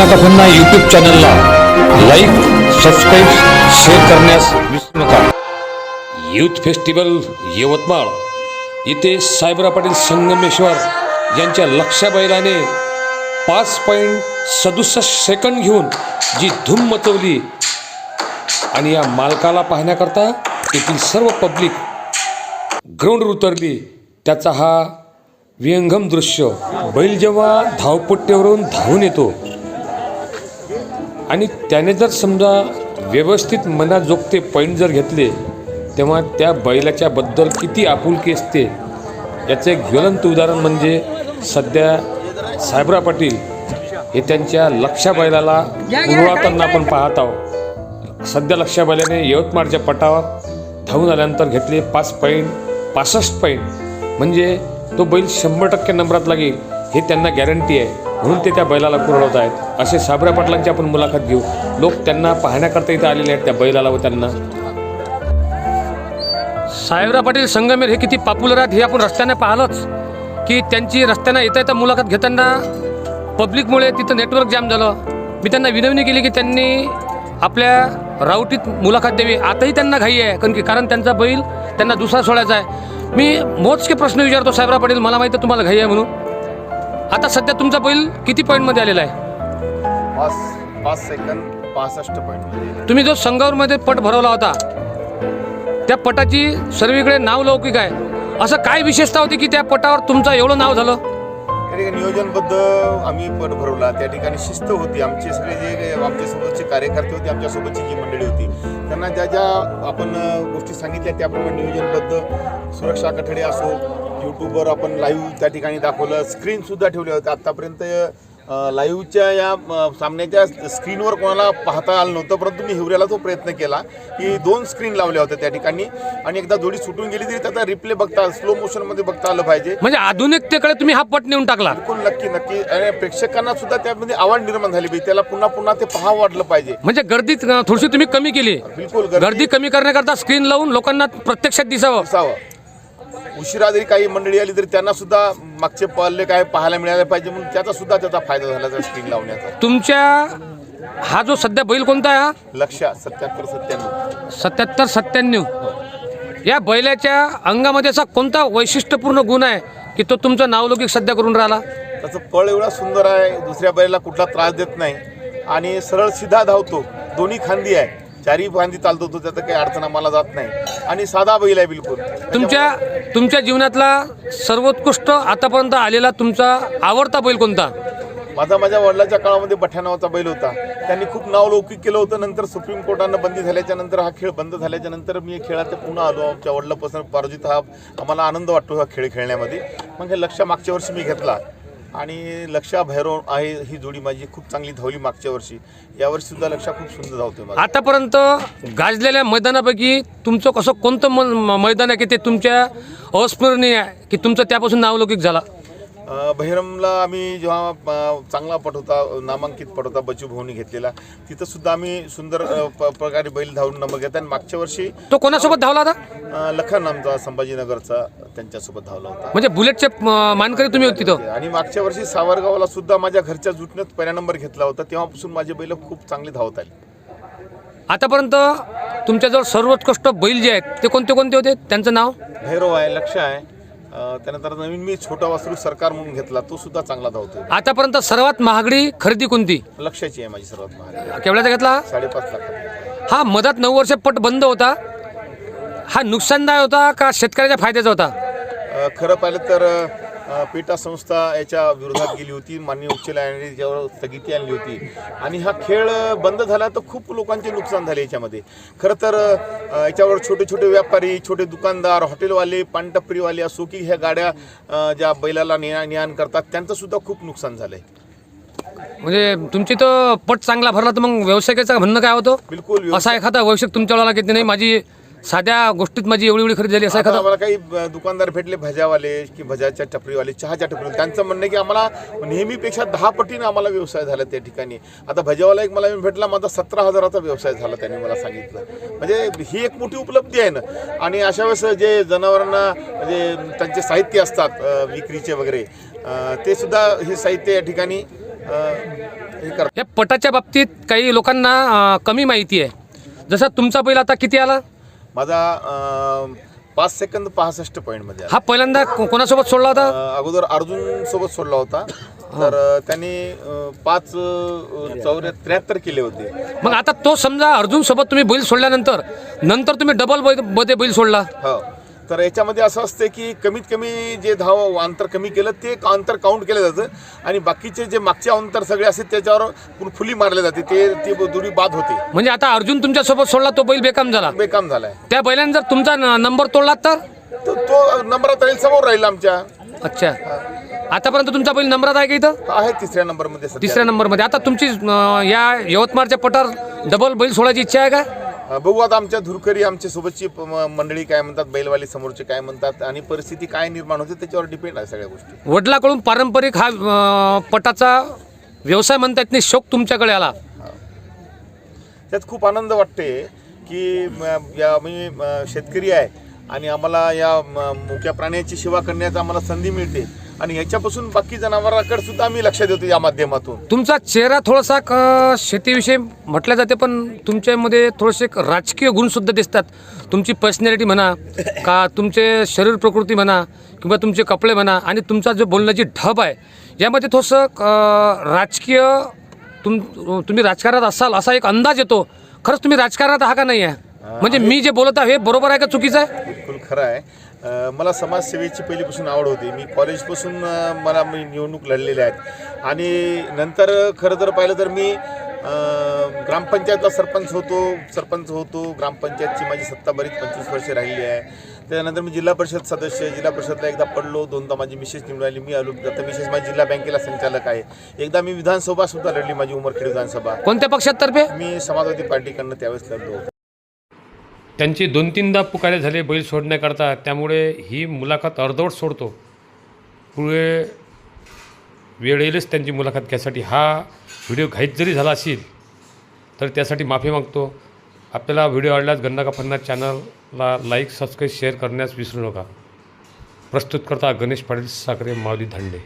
पुन्हा पुन्हा यूट्यूब चॅनलला लाईक सबस्क्राईब शेअर करण्यास विसरू नका. Youth festival Yavatmal. इथे सायबरा पाटील संगमेश्वर यांच्या लक्षाबैलाने पाच पॉईंट सदुसष्ट सेकंड घेऊन जी धूम मचवली. आणि या मालकाला पाहण्याकरता तेथील सर्व पब्लिक ग्राउंडवर उतरली. त्याचा हा विहंगम दृश्य. बैल जेव्हा धावपट्ट्यावरून धावून येतो आणि त्याने जर समजा व्यवस्थित मनाजोगते पॉईंट जर घेतले तेव्हा त्या बैलाच्याबद्दल किती आपुलकी असते याचं एक ज्वलंत उदाहरण म्हणजे सध्या साहेबरा पाटील हे त्यांच्या लक्षा बैलाला उडवताना आपण पाहत आहोत. सध्या लक्षा बैलाने यवतमाळच्या पटावर धावून आल्यानंतर घेतले पाच पॉईंट पासष्ट पॉईंट म्हणजे तो बैल शंभर टक्के नंबरात लागेल हे त्यांना गॅरंटी आहे. म्हणून ते त्या बैलाला कुरडवत आहेत. असे साबऱ्या पाटलांची आपण मुलाखत घेऊ. लोक त्यांना पाहण्याकरता इथे आलेले आहेत त्या बैलाला व त्यांना. साहेबराव पाटील संगमेर हे किती पॉप्युलर आहेत हे आपण रस्त्याने पाहिलंच. की त्यांची रस्त्यानं येता येता मुलाखत घेताना पब्लिकमुळे तिथं नेटवर्क जाम झालं. मी त्यांना विनवणी केली की त्यांनी आपल्या रावटीत मुलाखत द्यावी. आताही त्यांना घाई आहे. कारण की कारण त्यांचा बैल त्यांना दुसरा सोडायचा आहे. मी मोजके प्रश्न विचारतो साहेबराव पाटील. मला माहिती आहे तुम्हाला घाई आहे म्हणून. आता सध्या तुमचा बैल किती पॉईंटमध्ये आलेला आहे? पाच पाच सेकंद पासष्ट पॉईंट तुम्ही जो संगावरमध्ये पट भरवला होता त्या पटाची सर्वीकडे नाव लौकिक आहे. असं काय विशेषता होती की त्या पटावर तुमचं एवढं नाव झालं? ठिकाणी नियोजनबद्ध आम्ही पट भरवला. त्या ठिकाणी शिस्त होती. आमचे सगळे जे आमच्यासोबतचे कार्यकर्ते होते आमच्यासोबतची जी मंडळी होती त्यांना ज्या ज्या आपण गोष्टी सांगितल्या त्याप्रमाणे नियोजनबद्ध सुरक्षा कठडे असो यूट्यूबवर आपण लाईव्ह त्या ठिकाणी दाखवलं. स्क्रीनसुद्धा ठेवल्या होत्या आत्तापर्यंत लाईव्हच्या या सामन्याच्या स्क्रीनवर कोणाला पाहता आलं नव्हतं परंतु मी हिवऱ्याला तो प्रयत्न केला की दोन स्क्रीन लावल्या होत्या त्या ठिकाणी आणि एकदा जोडी सुटून गेली तरी त्याचा रिप्ले बघता स्लो मोशनमध्ये बघता आलं पाहिजे. म्हणजे आधुनिकतेकडे तुम्ही हा पट नेऊन टाकला. बिलकुल नक्की नक्की. आणि प्रेक्षकांना सुद्धा त्यामध्ये आवड निर्माण झाली पाहिजे. त्याला पुन्हा पुन्हा ते पाहावं वाटलं पाहिजे. म्हणजे गर्दी थोडीशी तुम्ही कमी केली. बिलकुल गर्दी. कमी करण्याकरता स्क्रीन लावून लोकांना प्रत्यक्षात दिसावं. असावं उशिरा जरी काही मंडळी आली तरी त्यांना सुद्धा मागचे पल्ले काय पाहायला मिळाले पाहिजे म्हणून त्याचा सुद्धा त्याचा फायदा झाला स्क्रीन लावण्याचा. तुमच्या हा जो सध्या बैल कोणता आहे हा? लक्ष सत्याहत्तर सत्त्याण्णव. सत्याहत्तर सत्त्याण्णव. या बैलाच्या अंगामध्ये असा कोणता वैशिष्ट्यपूर्ण गुण आहे की तो तुमचं नावलौकिक सध्या करून राहिला? त्याचं पळ एवढा सुंदर आहे दुसऱ्या बैलाला कुठला त्रास देत नाही. आणि सरळ सिधा धावतो दोन्ही खांदी आहे. चारही खांदी चालतो तो त्याचं काही अडचण आम्हाला जात नाही. आणि साधा बैल आहे बिलकुल. तुमच्या तुमच्या जीवनातला सर्वोत्कृष्ट आतापर्यंत आलेला तुमचा आवडता बैल कोणता? माझा माझ्या वडिलाच्या काळामध्ये बठ्या नावाचा बैल होता. त्यांनी खूप नावलौकिक केलं होतं नंतर सुप्रीम कोर्टानं बंदी झाल्याच्यानंतर हा खेळ बंद झाल्याच्यानंतर मी खेळात पुन्हा आलो. आमच्या वडिलापासून पारोजित हा आम्हाला आनंद वाटतो हा खेळ खेळण्यामध्ये. मग हे लक्ष मागच्या वर्षी मी घेतला. आणि लक्षा भैरव आहे ही जोडी माझी खूप चांगली धावली मागच्या वर्षी. यावर्षी सुद्धा लक्षा खूप सुंदर धावते आतापर्यंत गाजलेल्या मैदानापैकी तुमचं कसं कोणतं म- म- मैदान आहे की ते तुमच्या अस्मरणीय आहे की तुमचं त्यापासून नावलौकिक झाला? बहिरमला आम्ही जेव्हा चांगला पट होता नामांकित पट होता बचू भाऊनी घेतलेला तिथं सुद्धा आम्ही सुंदर प- प्रकारे बैल धावून नंबर घेतला. आणि मागच्या वर्षी तो कोणासोबत धावला होता? अ, लखन आमचा संभाजीनगरचा त्यांच्यासोबत धावला होता. म्हणजे बुलेटचे म- मानकरी तुम्ही होती तिथं? आणि मागच्या वर्षी सावरगावला सुद्धा माझ्या घरच्या जुटण्यात पहिला नंबर घेतला होता. तेव्हापासून माझे बैल खूप चांगली धावत आली. आतापर्यंत तुमच्याजवळ सर्वोत्कृष्ट बैल जे आहेत ते कोणते कोणते होते? त्यांचं नाव? भैरव आहे लक्ष आहे. त्यानंतर नवीन मी छोटा वासरू सरकार म्हणून घेतला तो सुद्धा चांगला धावतोय. आतापर्यंत सर्वात महागडी खरेदी कोणती? लक्षाची आहे माझी सर्वात महाग केवढ्याचा घेतला? साडेपाच लाखात हा मधात नऊ वर्ष पट बंद होता. हा नुकसानदायक होता का शेतकऱ्याच्या फायद्याचा होता? खरं पाहिलं तर पेटा संस्था याच्या विरोधात गेली होती माननीय उच्च न्यायालयाने त्याच्यावर स्थगिती आणली होती. आणि हा खेळ बंद झाला तर खूप लोकांचे नुकसान झाले याच्यामध्ये. खरं तर याच्यावर छोटे छोटे व्यापारी छोटे दुकानदार हॉटेलवाले पानटपरीवाले असो की ह्या गाड्या ज्या बैलाला नेणा नेआण करतात त्यांचं सुद्धा खूप नुकसान झालंय. म्हणजे तुमची तर पट चांगला भरला तर मग व्यावसायिकाचं म्हणणं काय होतं? बिलकुल. असा एखादा व्यावसायिक तुमच्यावाला किती नाही माझी साध्या गोष्टीत माझी एवढी एवढी खरेदी झाली असा आता एखादा? आम्हाला काही अ, दुकानदार भेटले भज्यावाले की भज्याच्या टपरीवाले चहाच्या टपरीवाले. त्यांचं म्हणणं आहे की आम्हाला नेहमीपेक्षा दहा पटीने आम्हाला व्यवसाय झाला त्या ठिकाणी. आता भज्यावाला एक मला भेटला माझा सतरा हजाराचा व्यवसाय झाला त्यांनी मला सांगितलं. म्हणजे ही एक मोठी उपलब्धी आहे ना. आणि अशा वेळेस जे जनावरांना म्हणजे त्यांचे साहित्य असतात अ, विक्रीचे वगैरे अ, ते सुद्धा हे साहित्य या ठिकाणी हे करतात या पटाच्या बाबतीत काही लोकांना अं, कमी माहिती आहे. जसं तुमचा बैल आता किती आला? माझा पाच सेकंद पासष्ट पॉईंटमध्ये आला. हा पहिल्यांदा को- कोणासोबत सोडला होता? अं, अगोदर अर्जुन सोबत सोडला होता. तर अं, त्यांनी अं, पाच चौऱ्या त्र्याहत्तर केले होते. मग आता तो समजा अर्जुन सोबत तुम्ही बैल सोडल्यानंतर नंतर तुम्ही डबल बैलमध्ये बैल सोडला? हो. तर याच्यामध्ये असं असते की कमीत कमी जे धाव अंतर कमी केलं ते अंतर काउंट केलं जातं. आणि बाकीचे जे मागचे अंतर सगळे असते त्याच्यावर फुली मारले जाते. ते ती दुरी बाद होते. म्हणजे आता अर्जुन तुमच्यासोबत सोडला तो बैल बेकाम झाला. बेकाम झालाय. त्या बैलाने जर तुमचा नंबर तोडला तर? तर तो नंबरात राहील समोर राहील आमच्या. अच्छा. आतापर्यंत तुमचा बैल नंबरात आहे का इथं? आहे तिसऱ्या नंबरमध्ये. तिसऱ्या नंबरमध्ये आता तुमची या यवतमाळच्या पटावर डबल बैल सोडायची इच्छा आहे का? बघू आता आमच्या धुरकरी आमच्या सोबतची मंडळी काय म्हणतात बैलवाली समोरचे काय म्हणतात आणि परिस्थिती काय निर्माण होते त्याच्यावर डिपेंड आहे सगळ्या गोष्टी. वडिलाकडून पारंपरिक हा अं, पटाचा व्यवसाय म्हणता येत नाही शौक तुमच्याकडे आला. त्यात खूप आनंद वाटते की म, या मी म, शेतकरी आहे आणि आम्हाला या म, मुक्या प्राण्याची सेवा करण्याची आम्हाला संधी मिळते. आणि याच्यापासून बाकी जनावरांकडे सुद्धा आम्ही लक्ष देतो या माध्यमातून. तुमचा चेहरा थोडासा क- शेतीविषयी म्हटलं जाते पण तुमच्यामध्ये थोडेसे एक राजकीय गुणसुद्धा दिसतात. तुमची पर्सनॅलिटी म्हणा का तुमचे शरीर प्रकृती म्हणा किंवा तुमचे कपडे म्हणा आणि तुमचा जो बोलण्याची ढब आहे यामध्ये थोडंसं राजकीय तुम तुम्ही राजकारणात असाल असा एक अंदाज येतो. खरंच तुम्ही राजकारणात आहा का नाही आहे? म्हणजे मी जे बोलत आहे हे बरोबर आहे का चुकीचं आहे? बिलकुल खरं आहे. मला समाजसेवेची पहिलीपासून आवड होती. मी कॉलेजपासून मला मी निवडणूक लढलेल्या आहेत. आणि नंतर खरं जर पाहिलं तर मी ग्रामपंचायतला सरपंच होतो सरपंच होतो. ग्रामपंचायतची माझी सत्ता बरीच पंचवीस वर्षे राहिली आहे. त्यानंतर मी जिल्हा परिषद सदस्य जिल्हा परिषदला एकदा पडलो. दोनदा माझी मिसेस निवडून आली. मी आलो. आता मिसेस माझी जिल्हा बँकेला संचालक आहे. एकदा मी विधानसभा सुद्धा लढली माझी उमरखेड विधानसभा. कोणत्या पक्षातर्फे? मी समाजवादी पार्टीकडनं त्यावेळेस लढलो होतो. त्यांचे दोन तीनदा पुकारे झाले बैल सोडण्याकरता. त्यामुळे ही मुलाखत अर्धवट सोडतो. पुढे वेळ येईलच त्यांची मुलाखत घ्यायसाठी हा व्हिडिओ घाईत जरी झाला असेल तर त्यासाठी माफी मागतो. आपल्याला व्हिडिओ आवडल्यास गन्ना का फन्ना चॅनलला लाईक सबस्क्राईब शेअर करण्यास विसरू नका. प्रस्तुत करता गणेश पाटील साखरे माऊली धांडे.